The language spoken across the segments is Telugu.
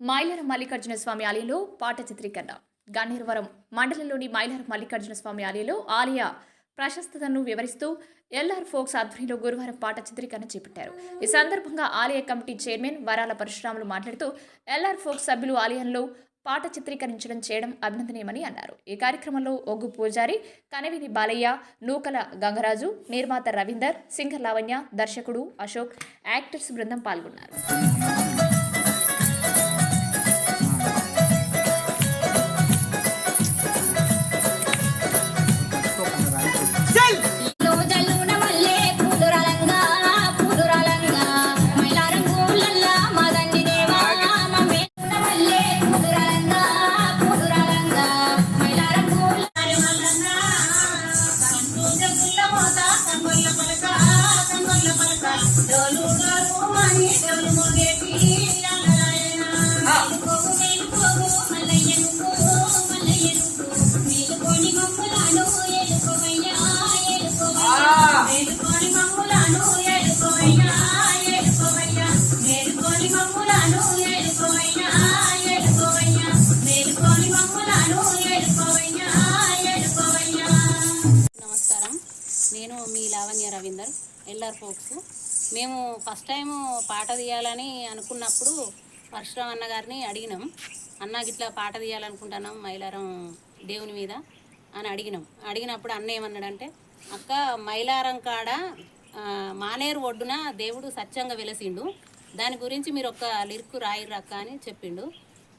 మైలర మల్లికార్జున స్వామి ఆలయంలో పాట చిత్రీకరణ. గన్నేరవరం మండలంలోని మైలర మల్లికార్జున స్వామి ఆలయంలో ఆలయ ప్రశస్తతను వివరిస్తూ ఎల్ఆర్ ఫోక్స్ ఆధ్వర్యంలో గురువారం పాట చిత్రీకరణ చేపట్టారు. ఈ సందర్భంగా ఆలయ కమిటీ చైర్మన్ వరాల పరశురాములు మాట్లాడుతూ ఎల్ఆర్ ఫోక్స్ సభ్యులు ఆలయంలో పాట చిత్రీకరించడం చేయడం అభినందనీయమని అన్నారు. ఈ కార్యక్రమంలో ఒగ్గు పూజారి కనవిని బాలయ్య నూకల గంగరాజు నిర్మాత రవీందర్ సింగర్ లావణ్య దర్శకుడు అశోక్ యాక్టర్స్ బృందం పాల్గొన్నారు. నమస్కారం. నేను మీ లావణ్య రవీందర్ ఎల్ఆర్ ఫోక్స్. మేము ఫస్ట్ టైం పాట తీయాలని అనుకున్నప్పుడు పరశురామ్ అన్న గారిని అడిగినాం. అన్న గిట్లా పాట తీయాలనుకుంటున్నాం మైలారం దేవుని మీద అని అడిగినాం. అడిగినప్పుడు అన్న ఏమన్నాడంటే అక్క మైలారం కాడ మానేరు ఒడ్డున దేవుడు సత్యంగా వెలసిండు. దాని గురించి మీరు ఒక లిరిక్ రాయిర్రు అక్క అని చెప్పిండు.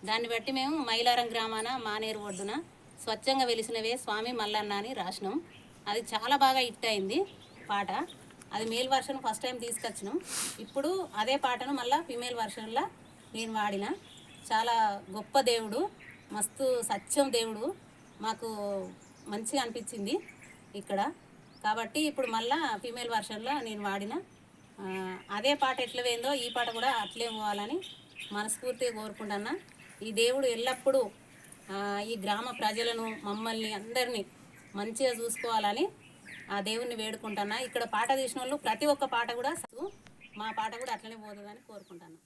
దాన్ని బట్టి మేము మైలారం గ్రామాన మానేరు ఒడ్డున స్వచ్ఛంగా వెలిసినవే స్వామి మల్లన్న అని రాసినాం. అది చాలా బాగా హిట్ అయింది పాట. అది మేల్ వర్షన్ ఫస్ట్ టైం తీసుకొచ్చినాం. ఇప్పుడు అదే పాటను మళ్ళీ ఫీమేల్ వర్షన్లో నేను వాడిన. చాలా గొప్ప దేవుడు మస్తు సత్యం దేవుడు. మాకు మంచిగా అనిపించింది ఇక్కడ. కాబట్టి ఇప్పుడు మళ్ళా ఫీమేల్ వర్షన్లో నేను వాడిన. అదే పాట ఎట్లా పోయిందో ఈ పాట కూడా అట్లే పోవాలని మనస్ఫూర్తిగా కోరుకుంటున్నా. ఈ దేవుడు ఎల్లప్పుడూ ఈ గ్రామ ప్రజలను మమ్మల్ని అందరినీ మంచిగా చూసుకోవాలని ఆ దేవుణ్ణి వేడుకుంటున్నా ఇక్కడ పాట తీసిన వాళ్ళు ప్రతి ఒక్క పాట కూడా మా పాట కూడా అట్లనే పోతుందని కోరుకుంటాను.